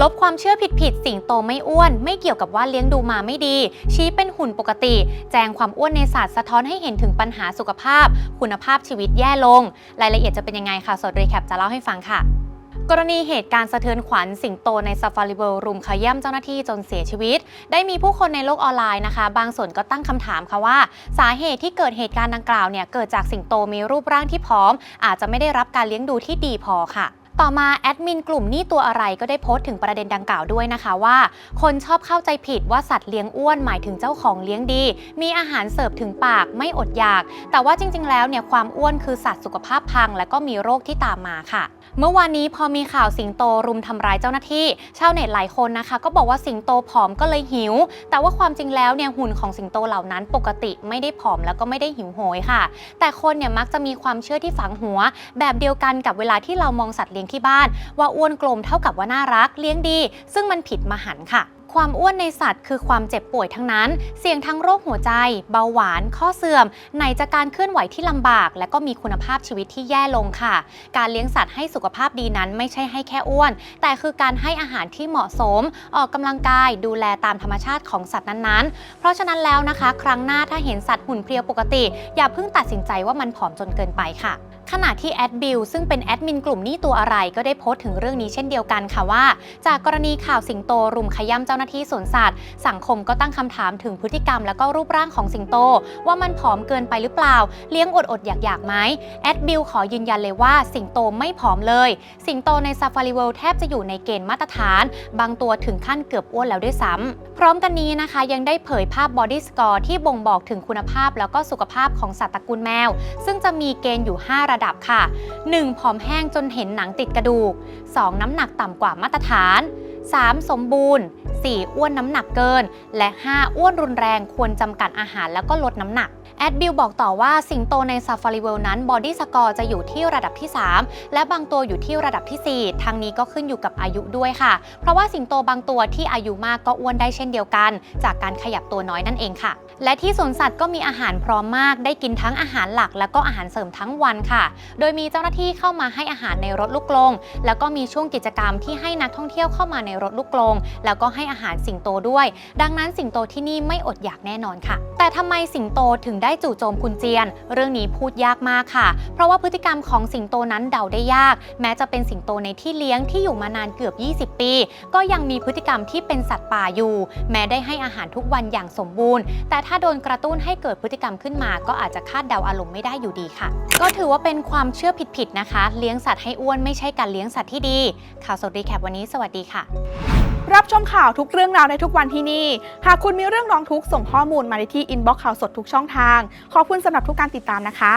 ลบความเชื่อผิดๆ สิงโตไม่อ้วน ไม่เกี่ยวกับว่าเลี้ยงดูมาไม่ดี ชี้เป็นหุ่นปกติ แจงความอ้วนในศาสตว์สะท้อนให้เห็นถึงปัญหาสุขภาพ คุณภาพชีวิตแย่ลง รายละเอียดจะเป็นยังไงค่ะ สดรีแคปจะเล่าให้ฟังค่ะกรณีเหตุการณ์สะเทือนขวัญสิงโตในซาฟารีเวิลด์รุมขย่ำเจ้าหน้าที่จนเสียชีวิต ได้มีผู้คนในโลกออนไลน์นะคะ บางส่วนก็ตั้งคำถามค่ะว่า สาเหตุที่เกิดเหตุการณ์ดังกล่าวเนี่ยเกิดจากสิงโตมีรูปร่างที่ผอม อาจจะไม่ได้รับการเลี้ยงดูที่ดีพอค่ะ ต่อมาแอดมินกลุ่มนี่ตัวอะไรก็ได้โพสต์ถึงประเด็นดังกล่าวด้วยนะคะว่า คนชอบเข้าใจผิดว่าสัตว์เลี้ยงอ้วนหมายถึงเจ้าของเลี้ยงดี มีอาหารเสิร์ฟถึงปากไม่อดอยาก แต่ว่าจริง ๆ แล้วเนี่ยความอ้วนคือสัตว์สุขภาพพัง และก็มีโรคที่ตามมาค่ะ เมื่อวานนี้พอมีข่าวสิงโตรุมทำร้ายเจ้าหน้าที่ ชาวเน็ตหลายคนนะคะ ก็บอกว่าสิงโตผอมก็เลยหิว แต่ว่าความจริงแล้วเนี่ยหุ่นของสิงโตเหล่านั้นปกติไม่ได้ผอมแล้วก็ไม่ได้หิวโหยค่ะ แต่คนเนี่ยมักจะมีความเชื่อที่ฝังหัว แบบเดียวกันกับเวลาที่เรามองสัตว์เลี้ยงที่บ้าน ว่าอ้วนกลมเท่ากับว่าน่ารักเลี้ยงดี ซึ่งมันผิดมหันต์ค่ะ ความอ้วนในสัตว์คือความเจ็บป่วยทั้งนั้น เสี่ยงทั้งโรคหัวใจ เบาหวาน ข้อเสื่อม ไหนจะการเคลื่อนไหวที่ลำบาก และก็มีคุณภาพชีวิตที่แย่ลงค่ะ การเลี้ยงสัตว์ให้สุขภาพดีนั้นไม่ใช่ให้แค่อ้วน แต่คือการให้อาหารที่เหมาะสม ออกกำลังกายดูแลตามธรรมชาติของสัตว์นั้นๆ เพราะฉะนั้นแล้วนะคะ ครั้งหน้าถ้าเห็นสัตว์หุ่นเพรียวปกติ อย่าเพิ่งตัดสินใจว่ามันผอมจนเกินไปค่ะขณะที่แอดบิลซึ่งเป็นแอดมินกลุ่มนี่ตัวอะไรก็ได้โพสต์ถึงเรื่องนี้เช่นเดียวกันค่ะว่า จากกรณีข่าวสิงโตรุมขย้ำเจ้าหน้าที่สวนสัตว์ สังคมก็ตั้งคำถามถึงพฤติกรรมและก็รูปร่างของสิงโต ว่ามันผอมเกินไปหรือเปล่า เลี้ยงอดอดๆอยากๆไหมแอดบิลขอยืนยันเลยว่าสิงโตไม่ผอมเลย สิงโตในซาฟารีเวิลด์แทบจะอยู่ในเกณฑ์มาตรฐาน บางตัวถึงขั้นเกือบอ้วนแล้วด้วยซ้ำพร้อมกันนี้นะคะยังได้เผยภาพบอดี้สกอร์ที่บ่งบอกถึงคุณภาพแล้วก็สุขภาพของสัตว์ตระกูลแมว ซึ่งจะมีเกณฑ์อยู่ 5 ระดับค่ะ 1. ผอมแห้งจนเห็นหนังติดกระดูก 2. น้ำหนักต่ำกว่ามาตรฐาน 3. สมบูรณ์ 4. อ้วนน้ำหนักเกิน และ 5. อ้วนรุนแรงควรจำกัดอาหารแล้วก็ลดน้ำหนัก แอดบิลบอกต่อว่าสิงโตในซาฟารีเวลนั้นบอดี้สกอร์จะอยู่ที่ระดับที่ 3 และบางตัวอยู่ที่ระดับทีสี่ 4 ทางนี้ก็ขึ้นอยู่กับอายุด้วยค่ะ เพราะว่าสิงโตบางตัวที่อายุมากก็อ้วนได้เช่นเดียวกัน จากการขยับตัวน้อยนั่นเองค่ะ และที่สวนสัตว์ก็มีอาหารพร้อมมากได้กินทั้งอาหารหลัก แล้วก็อาหารเสริมทั้งวันค่ะ โดยมีเจ้าหน้าที่เข้ามาให้อาหารในรถลูกกลง แล้วก็มีช่วงกิจกรรมที่ให้นักท่องเที่ยวเข้ามาในรถลูกกลง แล้วก็ให้อาหารสิงโตด้วย ดังนั้นสิงโตที่นี่ไม่อดอยากแน่นอนค่ะ แต่ทำไมสิงโตถึงได้จู่โจมคุณเจียน เรื่องนี้พูดยากมากค่ะ เพราะว่าพฤติกรรมของสิงโตนั้นเดาได้ยาก แม้จะเป็นสิงโตในที่เลี้ยงที่อยู่มานานเกือบ 20 ปี ก็ยังมีพฤติกรรมที่เป็นสัตว์ป่าอยู่ แม้ได้ให้อาหารทุกวันอย่างสมบูรณ์ แต่ถ้าโดนกระตุ้นให้เกิดพฤติกรรมขึ้นมา ก็อาจจะคาดเดาอารมณ์ไม่ได้อยู่ดีค่ะ ก็ถือว่าเป็นความเชื่อผิดๆนะคะ เลี้ยงสัตว์ให้อ้วนไม่ใช่การเลี้ยงสัตว์ที่ดี ข่าวสดรีแคปวันนี้สวัสดีค่ะ รับชมข่าวทุกเรื่องราวในทุกวันที่นี่ หากคุณมีเรื่องร้องทุกข์ส่งข้อมูลมาในที่อินบ็อกซ์ข่าวสดทุกช่องทาง ขอบคุณสำหรับทุกการติดตามนะคะ